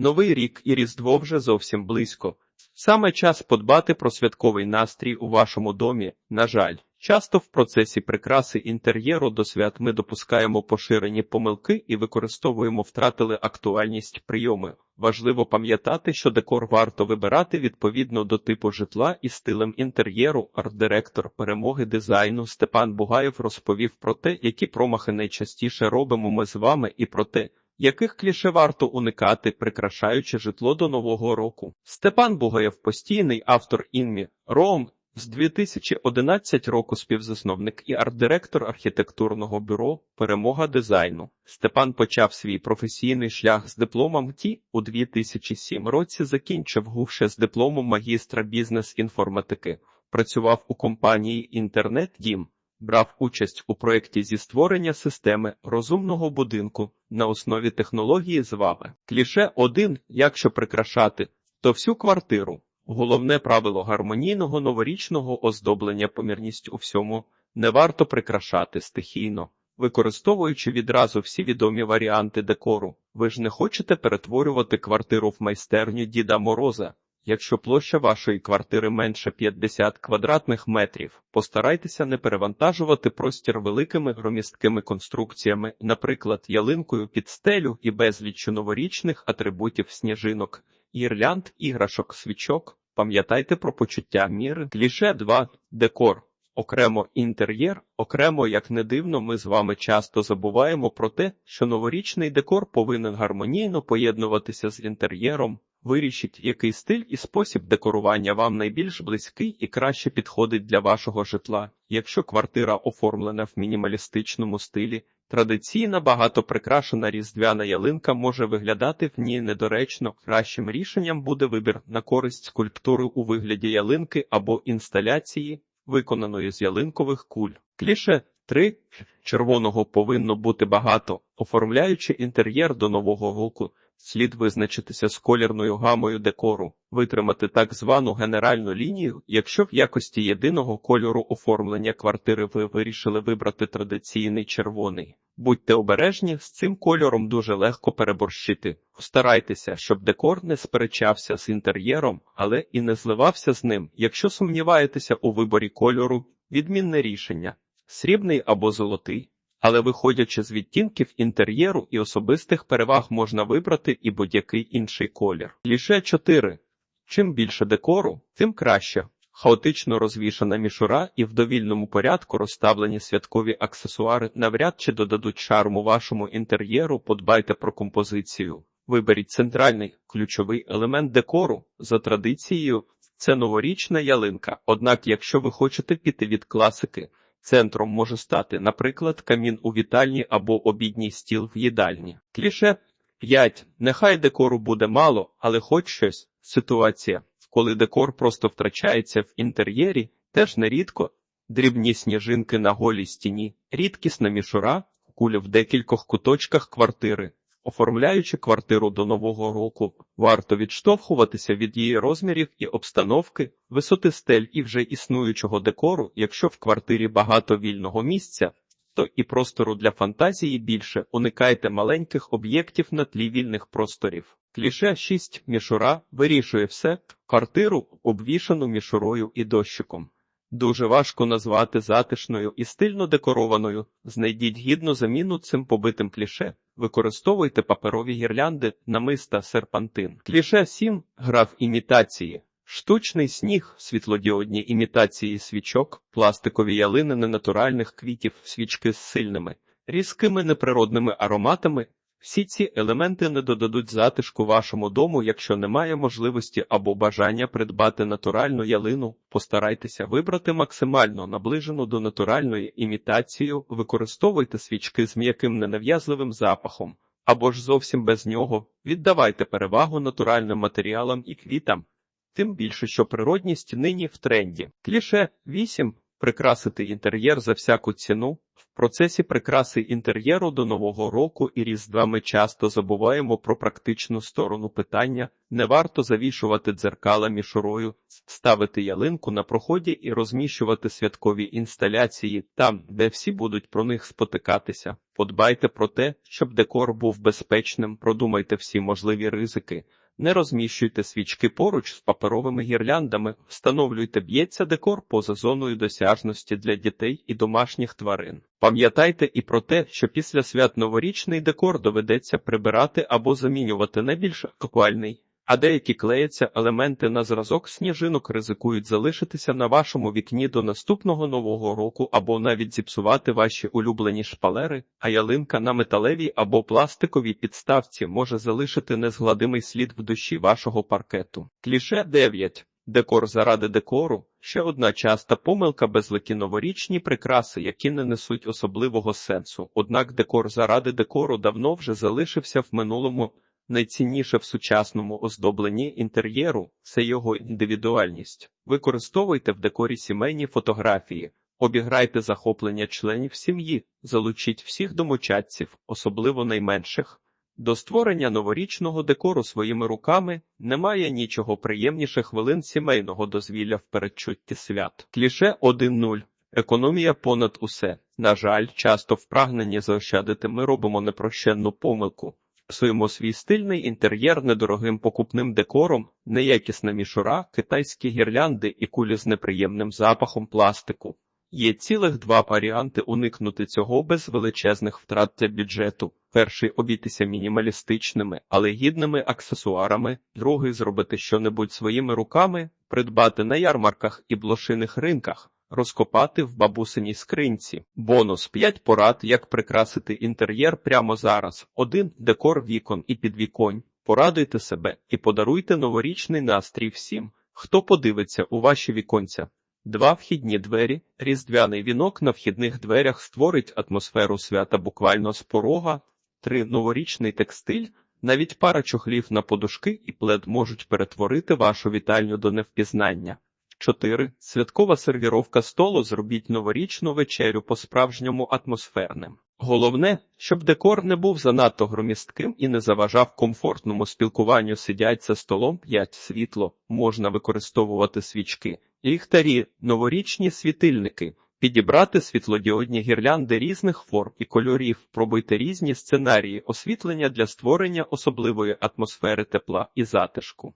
Новий рік і Різдво вже зовсім близько. Саме час подбати про святковий настрій у вашому домі. На жаль, часто в процесі прикраси інтер'єру до свят ми допускаємо поширені помилки і використовуємо втратили актуальність прийоми. Важливо пам'ятати, що декор варто вибирати відповідно до типу житла і стилем інтер'єру. Арт-директор перемоги дизайну Степан Бугаєв розповів про те, які промахи найчастіше робимо ми з вами, і про те, яких кліше варто уникати, прикрашаючи житло до нового року. Степан Бугаєв, постійний автор інмі Ром. З 2011 року співзасновник і арт-директор архітектурного бюро Перемога дизайну. Степан почав свій професійний шлях з дипломом ТІ у 2007 році. Закінчив гувше з дипломом магістра бізнес-інформатики. Працював у компанії Інтернет Дім. Брав участь у проєкті зі створення системи розумного будинку на основі технології з. Кліше 1. Якщо прикрашати, то всю квартиру. Головне правило гармонійного новорічного оздоблення помірність у всьому не варто прикрашати стихійно, використовуючи відразу всі відомі варіанти декору. Ви ж не хочете перетворювати квартиру в майстерню Діда Мороза. Якщо площа вашої квартири менше 50 квадратних метрів, постарайтеся не перевантажувати простір великими громісткими конструкціями, наприклад, ялинкою під стелю і безліччю новорічних атрибутів сніжинок, гірлянд, іграшок, свічок. Пам'ятайте про почуття міри. Кліше 2. Декор. Окремо інтер'єр, окремо, як не дивно, ми з вами часто забуваємо про те, що новорічний декор повинен гармонійно поєднуватися з інтер'єром. Вирішіть, який стиль і спосіб декорування вам найбільш близький і краще підходить для вашого житла. Якщо квартира оформлена в мінімалістичному стилі, традиційна багато прикрашена різдвяна ялинка може виглядати в ній недоречно. Кращим рішенням буде вибір на користь скульптури у вигляді ялинки або інсталяції, виконаної з ялинкових куль. Кліше 3. Червоного повинно бути багато, оформляючи інтер'єр до нового року. Слід визначитися з колірною гамою декору, витримати так звану генеральну лінію, якщо в якості єдиного кольору оформлення квартири ви вирішили вибрати традиційний червоний. Будьте обережні, з цим кольором дуже легко переборщити. Старайтеся, щоб декор не сперечався з інтер'єром, але і не зливався з ним. Якщо сумніваєтеся у виборі кольору, відмінне рішення срібний або золотий. Але виходячи з відтінків інтер'єру і особистих переваг можна вибрати і будь-який інший колір. Ліше 4. Чим більше декору, тим краще. Хаотично розвішана мішура і в довільному порядку розставлені святкові аксесуари навряд чи додадуть шарму вашому інтер'єру, подбайте про композицію. Виберіть центральний ключовий елемент декору за традицією. Це новорічна ялинка. Однак, якщо ви хочете піти від класики, Центром може стати, наприклад, камін у вітальні або обідній стіл в їдальні. Кліше 5. Нехай декору буде мало, але хоч щось. Ситуація, коли декор просто втрачається в інтер'єрі, теж нерідко. Дрібні сніжинки на голій стіні, рідкісна мішура, куля в декількох куточках квартири. Оформляючи квартиру до нового року, варто відштовхуватися від її розмірів і обстановки, висоти стель і вже існуючого декору, якщо в квартирі багато вільного місця, то і простору для фантазії більше уникайте маленьких об'єктів на тлі вільних просторів. Кліше 6. мішура вирішує все, квартиру обвішану мішурою і дощиком. Дуже важко назвати затишною і стильно декорованою. Знайдіть гідну заміну цим побитим кліше. Використовуйте паперові гірлянди, намиста, серпантин. Кліше 7. граф імітації. Штучний сніг, світлодіодні імітації свічок, пластикові ялини ненатуральних квітів, свічки з сильними, різкими неприродними ароматами. Всі ці елементи не додадуть затишку вашому дому, якщо немає можливості або бажання придбати натуральну ялину. Постарайтеся вибрати максимально наближену до натуральної імітацію, використовуйте свічки з м'яким ненав'язливим запахом, або ж зовсім без нього. Віддавайте перевагу натуральним матеріалам і квітам, тим більше, що природність нині в тренді. Кліше 8. Прикрасити інтер'єр за всяку ціну. В процесі прикраси інтер'єру до Нового року і Різдва ми часто забуваємо про практичну сторону питання. Не варто завішувати дзеркала мішурою, ставити ялинку на проході і розміщувати святкові інсталяції там, де всі будуть про них спотикатися. Подбайте про те, щоб декор був безпечним, продумайте всі можливі ризики. Не розміщуйте свічки поруч з паперовими гірляндами, встановлюйте б'ється декор поза зоною досяжності для дітей і домашніх тварин. Пам'ятайте і про те, що після свят новорічний декор доведеться прибирати або замінювати на більш актуальний. А деякі клеяться елементи на зразок сніжинок ризикують залишитися на вашому вікні до наступного нового року або навіть зіпсувати ваші улюблені шпалери, а ялинка на металевій або пластиковій підставці може залишити незгладимий слід в душі вашого паркету. Кліше 9. Декор заради декору ще одна часта помилка безликі новорічні прикраси, які не несуть особливого сенсу. Однак декор заради декору давно вже залишився в минулому. Найцінніше в сучасному оздобленні інтер'єру це його індивідуальність. Використовуйте в декорі сімейні фотографії, обіграйте захоплення членів сім'ї, залучіть всіх домочадців, особливо найменших. До створення новорічного декору своїми руками немає нічого приємніше хвилин сімейного дозвілля в передчутті свят. Кліше 1.0. Економія понад усе. На жаль, часто в прагненні заощадити ми робимо непрощенну помилку. Псуємо свій стильний інтер'єр недорогим покупним декором, неякісна мішура, китайські гірлянди і кулі з неприємним запахом пластику. Є цілих два варіанти уникнути цього без величезних втрат для бюджету. Перший обійтися мінімалістичними, але гідними аксесуарами, другий зробити щонебудь своїми руками, придбати на ярмарках і блошиних ринках. Розкопати в бабусиній скринці. Бонус 5 порад, як прикрасити інтер'єр прямо зараз. 1. Декор вікон і підвіконь. Порадуйте себе і подаруйте новорічний настрій всім, хто подивиться у ваші віконця. Два вхідні двері. Різдвяний вінок на вхідних дверях створить атмосферу свята буквально з порога. Три. Новорічний текстиль. Навіть пара чохлів на подушки і плед можуть перетворити вашу вітальню до невпізнання. 4. Святкова сервіровка столу зробіть новорічну вечерю по-справжньому атмосферним. Головне, щоб декор не був занадто громістким і не заважав комфортному спілкуванню сидять за столом 5 світло, можна використовувати свічки, ліхтарі, новорічні світильники, підібрати світлодіодні гірлянди різних форм і кольорів, пробуйте різні сценарії освітлення для створення особливої атмосфери тепла і затишку.